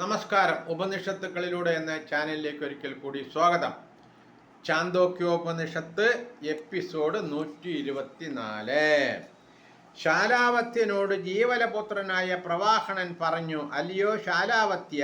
നമസ്കാരം. ഉപനിഷത്തുക്കളിലൂടെ എന്ന ചാനലിലേക്ക് ഒരിക്കൽ കൂടി സ്വാഗതം. ചാന്തോക്യോപനിഷത്ത് എപ്പിസോഡ് നൂറ്റി ഇരുപത്തിനാല് ശാലാവത്യനോട് ജീവലപുത്രനായ പ്രവാഹണൻ പറഞ്ഞു അല്ലയോ ശാലാവത്യ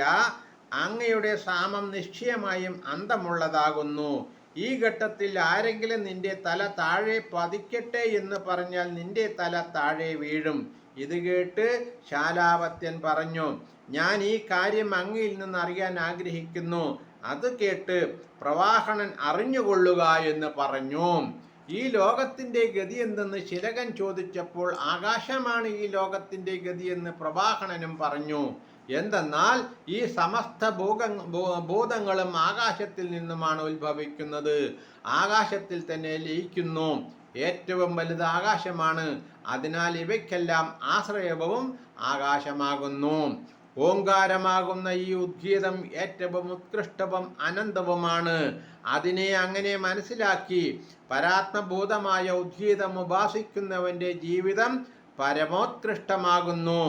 അങ്ങയുടെ സാമം നിശ്ചയമായും അന്തമുള്ളതാകുന്നു. ഈ ഘട്ടത്തിൽ ആരെങ്കിലും നിന്റെ തല താഴെ പതിക്കട്ടെ എന്ന് പറഞ്ഞാൽ നിന്റെ തല താഴെ വീഴും. ഇത് കേട്ട് ശാലാവത്യൻ പറഞ്ഞു ഞാൻ ഈ കാര്യം അങ്ങയിൽ നിന്ന് അറിയാൻ ആഗ്രഹിക്കുന്നു. അത് കേട്ട് പ്രവാഹണൻ അറിഞ്ഞുകൊള്ളുക എന്ന് പറഞ്ഞു. ഈ ലോകത്തിന്റെ ഗതി എന്തെന്ന് ശിലകൻ ചോദിച്ചപ്പോൾ ആകാശമാണ് ഈ ലോകത്തിന്റെ ഗതി എന്ന് പ്രവാഹണനും പറഞ്ഞു. എന്തെന്നാൽ ഈ സമസ്ത ഭൂക ഭൂ- ഭൂതങ്ങളും ആകാശത്തിൽ നിന്നുമാണ് ഉത്ഭവിക്കുന്നത്. ആകാശത്തിൽ തന്നെ ലയിക്കുന്നു. ഏറ്റവും വലുത് ആകാശമാണ്. അതിനാൽ ഇവയ്ക്കെല്ലാം ആശ്രയവും ആകാശമാകുന്നു. ഓങ്കാരമാകുന്ന ഈ ഉദ്ഗീതം ഏറ്റവും ഉത്കൃഷ്ടവും അനന്തവുമാണ്. അതിനെ അങ്ങനെ മനസ്സിലാക്കി പരാത്മഭൂതമായ ഉദ്ഗീതം ഉപാസിക്കുന്നവന്റെ ജീവിതം പരമോത്കൃഷ്ടമാകുന്നു.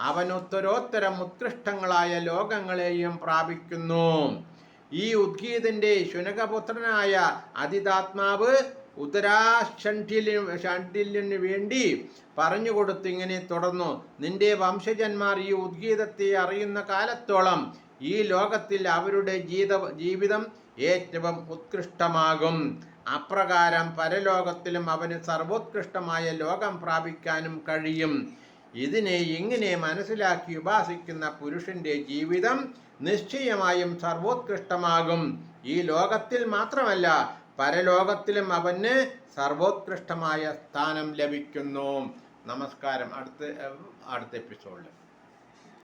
അവൻ ഉത്തരോത്തരം ഉത്കൃഷ്ടങ്ങളായ ലോകങ്ങളെയും പ്രാപിക്കുന്നു. ഈ ഉദ്ഗീതന്റെ ശുനകപുത്രനായ അതിതാത്മാവ് ഷണ്ഡിലിന് വേണ്ടി പറഞ്ഞുകൊടുത്ത് ഇങ്ങനെ തുടർന്നു. നിന്റെ വംശജന്മാർ ഈ ഉദ്ഗീതത്തെ അറിയുന്ന കാലത്തോളം ഈ ലോകത്തിൽ അവരുടെ ജീവിതം ഏറ്റവും ഉത്കൃഷ്ടമാകും. അപ്രകാരം പരലോകത്തിലും അവന് സർവോത്കൃഷ്ടമായ ലോകം പ്രാപിക്കാനും കഴിയും. ഇതിനെ ഇങ്ങനെ മനസ്സിലാക്കി ഉപാസിക്കുന്ന പുരുഷന്റെ ജീവിതം നിശ്ചയമായും സർവോത്കൃഷ്ടമാകും. ഈ ലോകത്തിൽ മാത്രമല്ല പരലോകത്തിലും അവന് സർവോത്കൃഷ്ടമായ സ്ഥാനം ലഭിക്കുന്നു. നമസ്കാരം. അടുത്ത അടുത്ത എപ്പിസോഡിൽ